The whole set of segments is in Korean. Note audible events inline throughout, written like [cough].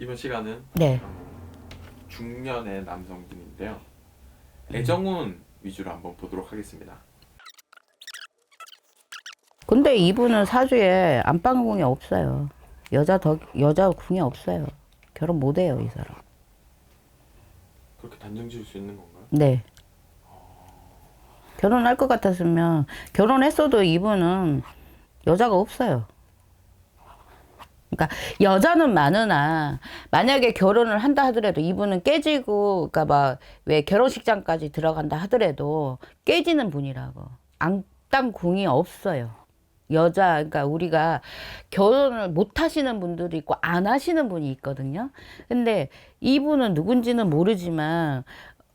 이번 시간은 네. 중년의 남성분인데요. 애정운 위주로 한번 보도록 하겠습니다. 근데 이분은 사주에 안방궁이 없어요. 여자 더 여자 궁이 없어요. 결혼 못 해요, 이 사람. 그렇게 단정 지을 수 있는 건가요? 네. 결혼할 것 같았으면 결혼했어도 이분은 여자가 없어요. 그러니까 여자는 많으나 만약에 결혼을 한다 하더라도 이분은 깨지고 그러니까 막 왜 결혼식장까지 들어간다 하더라도 깨지는 분이라고 앙땅 궁이 없어요. 여자 그러니까 우리가 결혼을 못 하시는 분들이 있고 안 하시는 분이 있거든요. 근데 이분은 누군지는 모르지만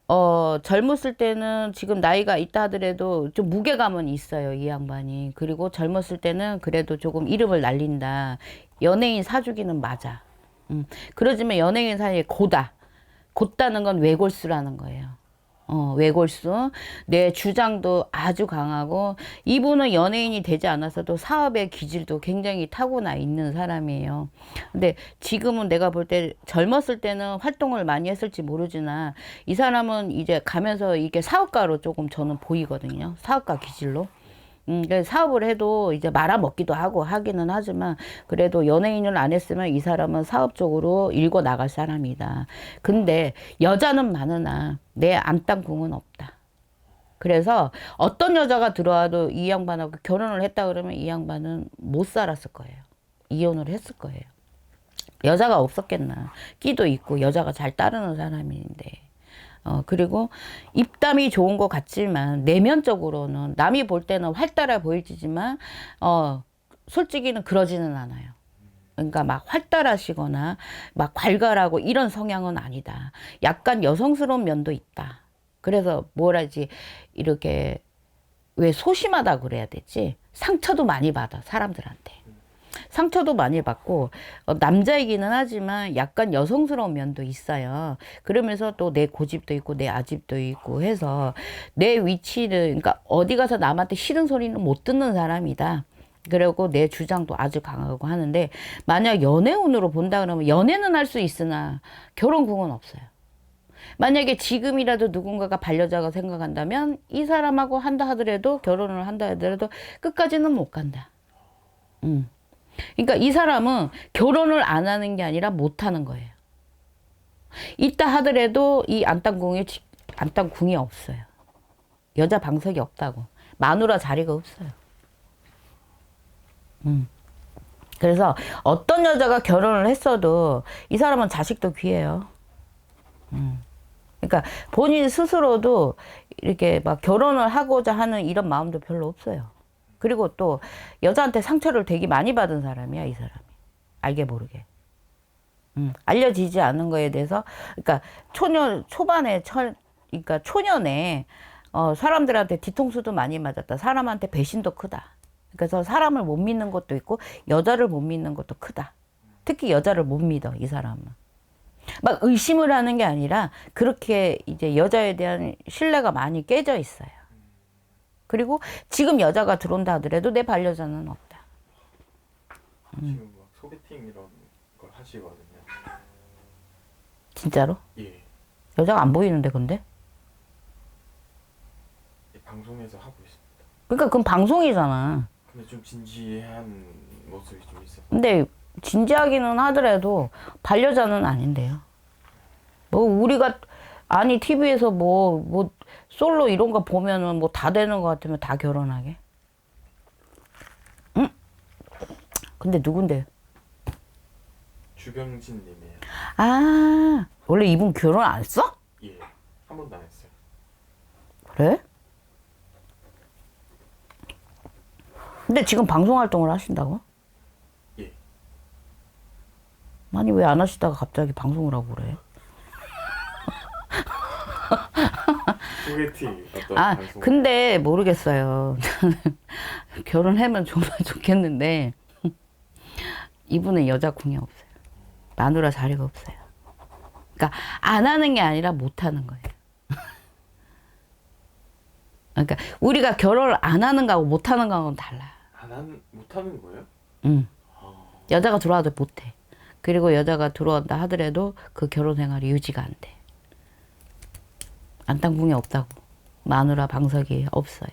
어, 젊었을 때는 지금 나이가 있다 하더라도 좀 무게감은 있어요, 이 양반이. 그리고 젊었을 때는 그래도 조금 이름을 날린다. 연예인 사주기는 맞아. 음. 그러지만 연예인 사이에 고다. 곧다는 건 외골수라는 거예요. 어, 외골수. 내 주장도 아주 강하고, 이분은 연예인이 되지 않았어도 사업의 기질도 굉장히 타고나 있는 사람이에요. 근데 지금은 내가 볼 때 젊었을 때는 활동을 많이 했을지 모르지만, 이 사람은 이제 가면서 이게 사업가로 조금 저는 보이거든요. 사업가 기질로. 음, 사업을 해도 이제 말아먹기도 하고 하기는 하지만 그래도 연예인을 안 했으면 이 사람은 사업 적으로 일궈 나갈 사람이다. 근데 여자는 많으나 내 안땅궁은 없다. 그래서 어떤 여자가 들어와도 이 양반하고 결혼을 했다 그러면 이 양반은 못 살았을 거예요. 이혼을 했을 거예요. 여자가 없었겠나. 끼도 있고 여자가 잘 따르는 사람인데. 어, 그리고 입담이 좋은 것 같지만 내면적으로는 남이 볼 때는 활달해 보이지만 어, 솔직히는 그러지는 않아요. 그러니까 막 활달하시거나 막 괄괄하고 이런 성향은 아니다. 약간 여성스러운 면도 있다. 그래서 뭐라지 이렇게 왜 소심하다 그래야 되지? 상처도 많이 받아 사람들한테. 상처도 많이 받고 어, 남자이기는 하지만 약간 여성스러운 면도 있어요. 그러면서 또 내 고집도 있고 내 아집도 있고 해서 내 위치를 그러니까 어디 가서 남한테 싫은 소리는 못 듣는 사람이다. 그리고 내 주장도 아주 강하고 하는데 만약 연애운으로 본다 그러면 연애는 할 수 있으나 결혼궁은 없어요. 만약에 지금이라도 누군가가 반려자가 생각한다면 이 사람하고 한다 하더라도 결혼을 한다 하더라도 끝까지는 못 간다. 음. 그러니까 이 사람은 결혼을 안 하는 게 아니라 못 하는 거예요. 있다 하더라도 이 안땅궁이 지- 안땅궁이 없어요. 여자 방석이 없다고. 마누라 자리가 없어요. 음. 그래서 어떤 여자가 결혼을 했어도 이 사람은 자식도 귀해요. 음. 그러니까 본인 스스로도 이렇게 막 결혼을 하고자 하는 이런 마음도 별로 없어요. 그리고 또 여자한테 상처를 되게 많이 받은 사람이야, 이 사람이. 알게 모르게. 음, 알려지지 않은 거에 대해서, 그러니까 초년, 초반에, 철, 그러니까 초년에, 어, 사람들한테 뒤통수도 많이 맞았다. 사람한테 배신도 크다. 그래서 사람을 못 믿는 것도 있고, 여자를 못 믿는 것도 크다. 특히 여자를 못 믿어, 이 사람은. 막 의심을 하는 게 아니라, 그렇게 이제 여자에 대한 신뢰가 많이 깨져 있어요. 그리고 지금 여자가 들어온다 하더라도 내 반려자는 없다. 지금 막 소개팅 이런 걸 하시거든요. 진짜로? 예. 여자가 안 보이는데 근데? 예, 방송에서 하고 있습니다. 그러니까 그건 방송이잖아. 근데 좀 진지한 모습이 좀 있어. 근데 진지하기는 하더라도 반려자는 아닌데요. 뭐 우리가 아니 TV에서 뭐뭐 솔로 이런 거 보면은 뭐 다 되는 것 같으면 다 결혼하게? 응? 근데 누군데? 주병진님이에요. 아 원래 이분 결혼 안 했어? 예. 한 번도 안 했어요. 그래? 근데 지금 방송 활동을 하신다고? 예. 아니 왜 안 하시다가 갑자기 방송을 하고 그래? 소개팅 어떤 아 방송? 근데 모르겠어요. [laughs] 결혼하면 정말 좋겠는데 이분은 여자 궁이 없어요. 마누라 자리가 없어요. 그러니까 안 하는 게 아니라 못 하는 거예요. 그러니까 우리가 결혼을 안 하는 거하고 못 하는 거하고는 달라. 안한 못하는 거예요? 응. 아, 여자가 들어와도 못 해. 그리고 여자가 들어온다 하더라도 그 결혼 생활이 유지가 안 돼. 안땅궁이 없다고. 마누라 방석이 없어요.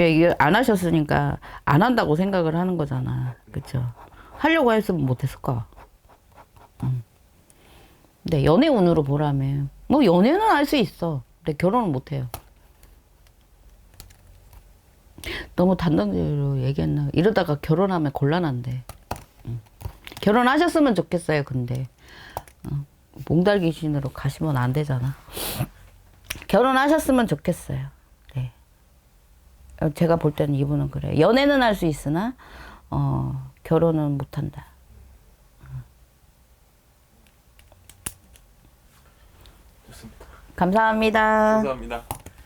예, 이게 안 하셨으니까 안 한다고 생각을 하는 거잖아. 그쵸? 하려고 했으면 못했을까? 응. 근데 연애 운으로 보라면, 뭐 연애는 할수 있어. 근데 결혼은 못해요. 너무 단정적으로 얘기했나? 이러다가 결혼하면 곤란한데. 응. 결혼하셨으면 좋겠어요, 근데. 어, 몽달 귀신으로 가시면 안 되잖아. 결혼하셨으면 좋겠어요. 네. 어, 제가 볼 때는 이분은 그래. 연애는 할 수 있으나, 어, 결혼은 못 한다. 좋습니다. 감사합니다. 감사합니다.